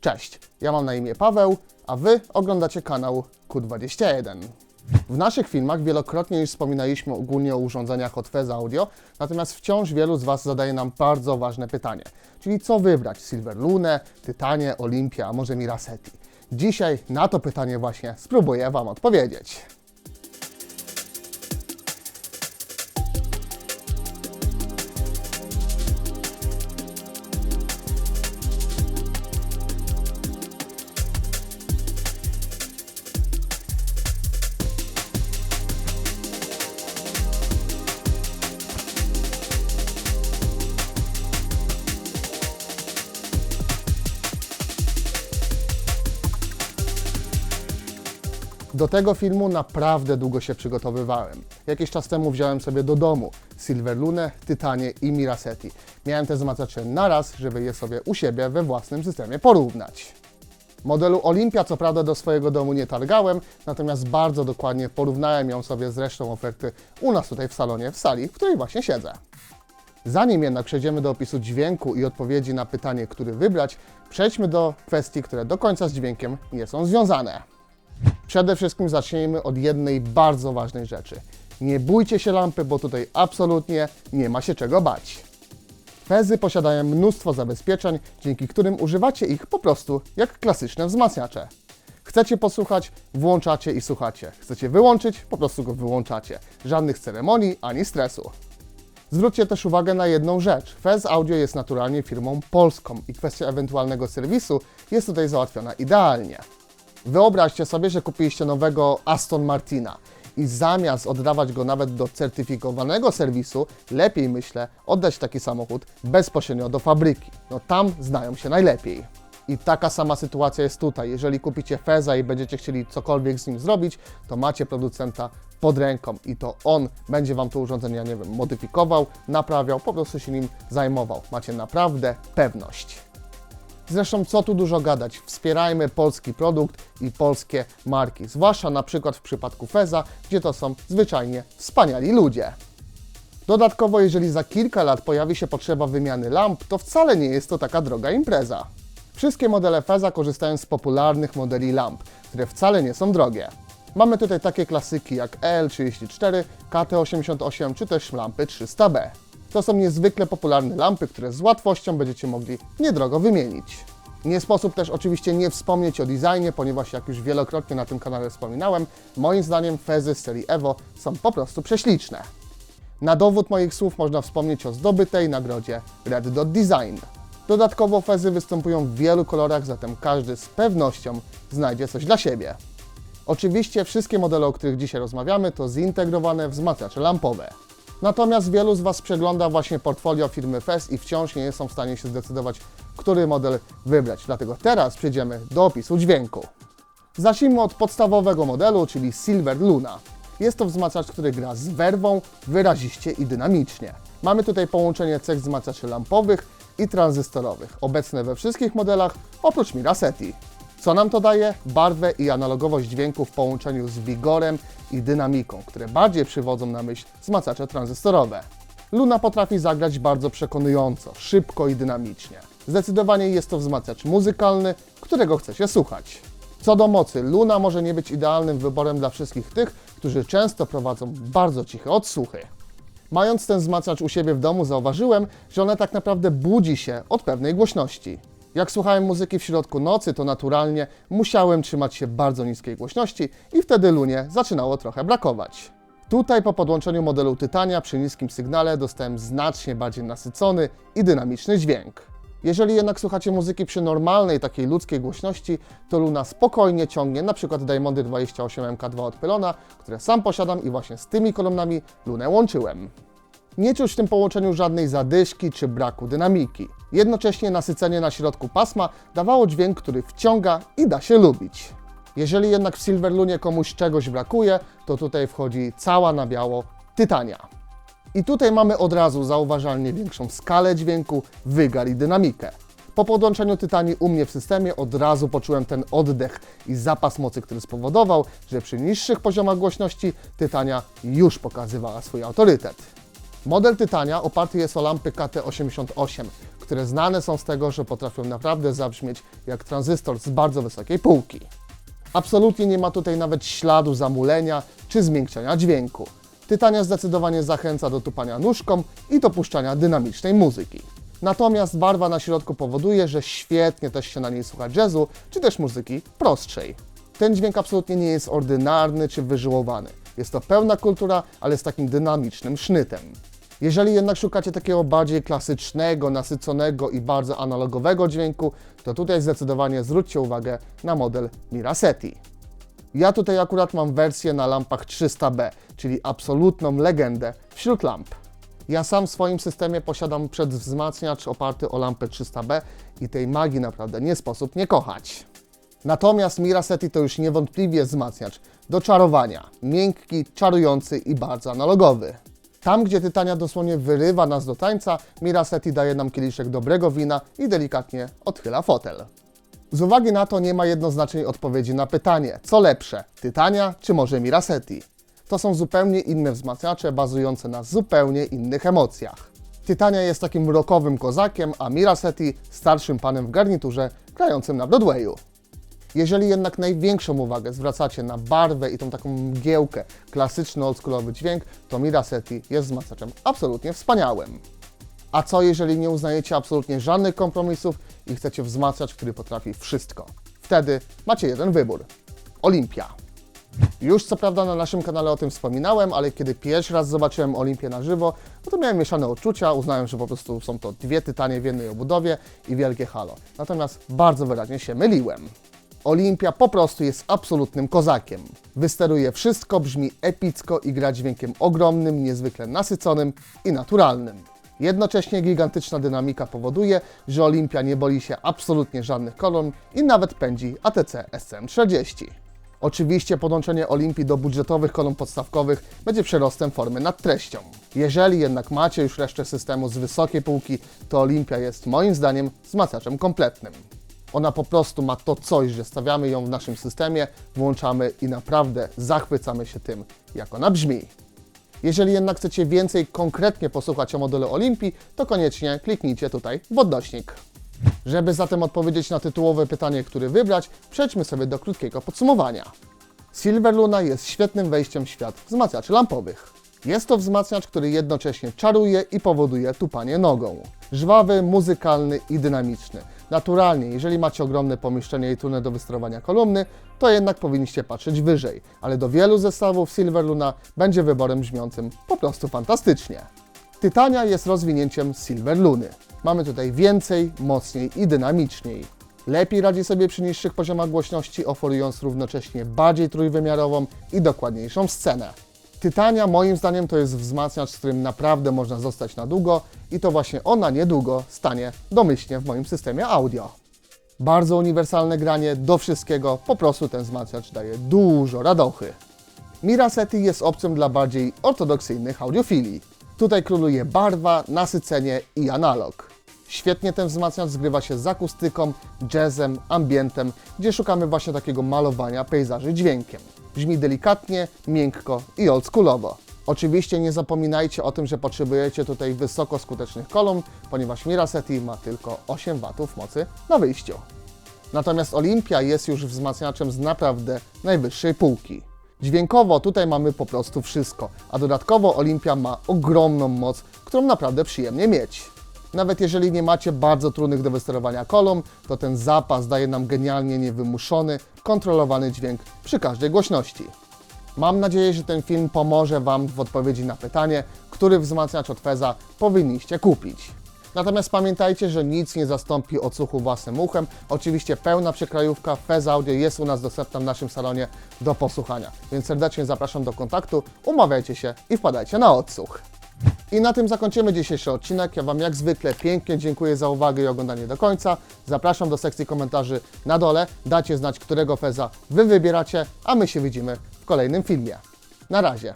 Cześć, ja mam na imię Paweł, a Wy oglądacie kanał Q21. W naszych filmach wielokrotnie już wspominaliśmy ogólnie o urządzeniach od Fez Audio, natomiast wciąż wielu z Was zadaje nam bardzo ważne pytanie, czyli co wybrać? Silver Lunę, Tytanie, Olympia, a może Miraseti? Dzisiaj na to pytanie właśnie spróbuję Wam odpowiedzieć. Do tego filmu naprawdę długo się przygotowywałem. Jakiś czas temu wziąłem sobie do domu Silver Lunę, Tytanie i Miraseti. Miałem te zmacacze naraz, żeby je sobie u siebie we własnym systemie porównać. Modelu Olympia co prawda do swojego domu nie targałem, natomiast bardzo dokładnie porównałem ją sobie z resztą oferty u nas tutaj w salonie, w sali, w której właśnie siedzę. Zanim jednak przejdziemy do opisu dźwięku i odpowiedzi na pytanie, który wybrać, przejdźmy do kwestii, które do końca z dźwiękiem nie są związane. Przede wszystkim zacznijmy od jednej bardzo ważnej rzeczy. Nie bójcie się lampy, bo tutaj absolutnie nie ma się czego bać. Fezy posiadają mnóstwo zabezpieczeń, dzięki którym używacie ich po prostu jak klasyczne wzmacniacze. Chcecie posłuchać, włączacie i słuchacie. Chcecie wyłączyć, po prostu go wyłączacie. Żadnych ceremonii ani stresu. Zwróćcie też uwagę na jedną rzecz. Fez Audio jest naturalnie firmą polską i kwestia ewentualnego serwisu jest tutaj załatwiona idealnie. Wyobraźcie sobie, że kupiliście nowego Aston Martina i zamiast oddawać go nawet do certyfikowanego serwisu, lepiej myślę oddać taki samochód bezpośrednio do fabryki. No tam znają się najlepiej. I taka sama sytuacja jest tutaj. Jeżeli kupicie Feza i będziecie chcieli cokolwiek z nim zrobić, to macie producenta pod ręką i to on będzie Wam to urządzenie, ja nie wiem, modyfikował, naprawiał, po prostu się nim zajmował. Macie naprawdę pewność. Zresztą co tu dużo gadać, wspierajmy polski produkt i polskie marki, zwłaszcza na przykład w przypadku Feza, gdzie to są zwyczajnie wspaniali ludzie. Dodatkowo, jeżeli za kilka lat pojawi się potrzeba wymiany lamp, to wcale nie jest to taka droga impreza. Wszystkie modele Feza korzystają z popularnych modeli lamp, które wcale nie są drogie. Mamy tutaj takie klasyki jak EL34, KT88 czy też lampy 300B. To są niezwykle popularne lampy, które z łatwością będziecie mogli niedrogo wymienić. Nie sposób też oczywiście nie wspomnieć o designie, ponieważ jak już wielokrotnie na tym kanale wspominałem, moim zdaniem Fezy z serii Evo są po prostu prześliczne. Na dowód moich słów można wspomnieć o zdobytej nagrodzie Red Dot Design. Dodatkowo Fezy występują w wielu kolorach, zatem każdy z pewnością znajdzie coś dla siebie. Oczywiście wszystkie modele, o których dzisiaj rozmawiamy, to zintegrowane wzmacniacze lampowe. Natomiast wielu z Was przegląda właśnie portfolio firmy Fez i wciąż nie są w stanie się zdecydować, który model wybrać. Dlatego teraz przejdziemy do opisu dźwięku. Zacznijmy od podstawowego modelu, czyli Silver Luna. Jest to wzmacniacz, który gra z werwą, wyraziście i dynamicznie. Mamy tutaj połączenie cech wzmacniaczy lampowych i tranzystorowych, obecne we wszystkich modelach oprócz Miraseti. Co nam to daje? Barwę i analogowość dźwięku w połączeniu z wigorem i dynamiką, które bardziej przywodzą na myśl wzmacniacze tranzystorowe. Luna potrafi zagrać bardzo przekonująco, szybko i dynamicznie. Zdecydowanie jest to wzmacniacz muzykalny, którego chce się słuchać. Co do mocy, Luna może nie być idealnym wyborem dla wszystkich tych, którzy często prowadzą bardzo ciche odsłuchy. Mając ten wzmacniacz u siebie w domu, zauważyłem, że ona tak naprawdę budzi się od pewnej głośności. Jak słuchałem muzyki w środku nocy, to naturalnie musiałem trzymać się bardzo niskiej głośności i wtedy Lunie zaczynało trochę brakować. Tutaj po podłączeniu modelu Tytania przy niskim sygnale dostałem znacznie bardziej nasycony i dynamiczny dźwięk. Jeżeli jednak słuchacie muzyki przy normalnej, takiej ludzkiej głośności, to Luna spokojnie ciągnie np. Diamondy 28 MK2 od Pylona, które sam posiadam i właśnie z tymi kolumnami Lunę łączyłem. Nie czuć w tym połączeniu żadnej zadyszki czy braku dynamiki. Jednocześnie nasycenie na środku pasma dawało dźwięk, który wciąga i da się lubić. Jeżeli jednak w Silverlunie komuś czegoś brakuje, to tutaj wchodzi cała na biało Tytania. I tutaj mamy od razu zauważalnie większą skalę dźwięku, wygar i dynamikę. Po podłączeniu Tytanii u mnie w systemie od razu poczułem ten oddech i zapas mocy, który spowodował, że przy niższych poziomach głośności Tytania już pokazywała swój autorytet. Model Tytania oparty jest o lampy KT88, które znane są z tego, że potrafią naprawdę zabrzmieć jak tranzystor z bardzo wysokiej półki. Absolutnie nie ma tutaj nawet śladu zamulenia czy zmiękczenia dźwięku. Tytania zdecydowanie zachęca do tupania nóżką i do puszczania dynamicznej muzyki. Natomiast barwa na środku powoduje, że świetnie też się na niej słucha jazzu, czy też muzyki prostszej. Ten dźwięk absolutnie nie jest ordynarny czy wyżyłowany. Jest to pełna kultura, ale z takim dynamicznym sznytem. Jeżeli jednak szukacie takiego bardziej klasycznego, nasyconego i bardzo analogowego dźwięku, to tutaj zdecydowanie zwróćcie uwagę na model Miraseti. Ja tutaj akurat mam wersję na lampach 300B, czyli absolutną legendę wśród lamp. Ja sam w swoim systemie posiadam przedwzmacniacz oparty o lampę 300B i tej magii naprawdę nie sposób nie kochać. Natomiast Miraseti to już niewątpliwie wzmacniacz do czarowania. Miękki, czarujący i bardzo analogowy. Tam, gdzie Tytania dosłownie wyrywa nas do tańca, Miraseti daje nam kieliszek dobrego wina i delikatnie odchyla fotel. Z uwagi na to nie ma jednoznacznej odpowiedzi na pytanie, co lepsze, Tytania czy może Miraseti? To są zupełnie inne wzmacniacze bazujące na zupełnie innych emocjach. Tytania jest takim rockowym kozakiem, a Miraseti starszym panem w garniturze grającym na Broadwayu. Jeżeli jednak największą uwagę zwracacie na barwę i tą taką mgiełkę, klasyczny oldschoolowy dźwięk, to Miraseti jest wzmacniaczem absolutnie wspaniałym. A co jeżeli nie uznajecie absolutnie żadnych kompromisów i chcecie wzmacniacz, który potrafi wszystko? Wtedy macie jeden wybór. Olimpia. Już co prawda na naszym kanale o tym wspominałem, ale kiedy pierwszy raz zobaczyłem Olimpię na żywo, no to miałem mieszane odczucia, uznałem, że po prostu są to dwie tytanie w jednej obudowie i wielkie halo. Natomiast bardzo wyraźnie się myliłem. Olimpia po prostu jest absolutnym kozakiem. Wysteruje wszystko, brzmi epicko i gra dźwiękiem ogromnym, niezwykle nasyconym i naturalnym. Jednocześnie gigantyczna dynamika powoduje, że Olimpia nie boli się absolutnie żadnych kolon i nawet pędzi ATC SCM40. Oczywiście podłączenie Olimpii do budżetowych kolumn podstawkowych będzie przerostem formy nad treścią. Jeżeli jednak macie już resztę systemu z wysokiej półki, to Olimpia jest moim zdaniem wzmacniaczem kompletnym. Ona po prostu ma to coś, że stawiamy ją w naszym systemie, włączamy i naprawdę zachwycamy się tym, jak ona brzmi. Jeżeli jednak chcecie więcej konkretnie posłuchać o modelu Olimpii, to koniecznie kliknijcie tutaj w odnośnik. Żeby zatem odpowiedzieć na tytułowe pytanie, które wybrać, przejdźmy sobie do krótkiego podsumowania. Silver Luna jest świetnym wejściem w świat wzmacniaczy lampowych. Jest to wzmacniacz, który jednocześnie czaruje i powoduje tupanie nogą. Żwawy, muzykalny i dynamiczny. Naturalnie, jeżeli macie ogromne pomieszczenie i trudne do wysterowania kolumny, to jednak powinniście patrzeć wyżej, ale do wielu zestawów Silver Luna będzie wyborem brzmiącym po prostu fantastycznie. Tytania jest rozwinięciem Silver Luny. Mamy tutaj więcej, mocniej i dynamiczniej. Lepiej radzi sobie przy niższych poziomach głośności, oferując równocześnie bardziej trójwymiarową i dokładniejszą scenę. Tytania moim zdaniem to jest wzmacniacz, z którym naprawdę można zostać na długo i to właśnie ona niedługo stanie domyślnie w moim systemie audio. Bardzo uniwersalne granie do wszystkiego, po prostu ten wzmacniacz daje dużo radochy. Miraseti jest opcją dla bardziej ortodoksyjnych audiofilii. Tutaj króluje barwa, nasycenie i analog. Świetnie ten wzmacniacz zgrywa się z akustyką, jazzem, ambientem, gdzie szukamy właśnie takiego malowania pejzaży dźwiękiem. Brzmi delikatnie, miękko i oldschoolowo. Oczywiście nie zapominajcie o tym, że potrzebujecie tutaj wysoko skutecznych kolumn, ponieważ Miraseti ma tylko 8 W mocy na wyjściu. Natomiast Olimpia jest już wzmacniaczem z naprawdę najwyższej półki. Dźwiękowo tutaj mamy po prostu wszystko, a dodatkowo Olimpia ma ogromną moc, którą naprawdę przyjemnie mieć. Nawet jeżeli nie macie bardzo trudnych do wysterowania kolumn, to ten zapas daje nam genialnie niewymuszony, kontrolowany dźwięk przy każdej głośności. Mam nadzieję, że ten film pomoże Wam w odpowiedzi na pytanie, który wzmacniacz od Feza powinniście kupić. Natomiast pamiętajcie, że nic nie zastąpi odsłuchu własnym uchem. Oczywiście pełna przekrajówka Fez Audio jest u nas dostępna w naszym salonie do posłuchania. Więc serdecznie zapraszam do kontaktu, umawiajcie się i wpadajcie na odsłuch. I na tym zakończymy dzisiejszy odcinek. Ja Wam jak zwykle pięknie dziękuję za uwagę i oglądanie do końca. Zapraszam do sekcji komentarzy na dole. Dajcie znać, którego Feza Wy wybieracie, a my się widzimy w kolejnym filmie. Na razie.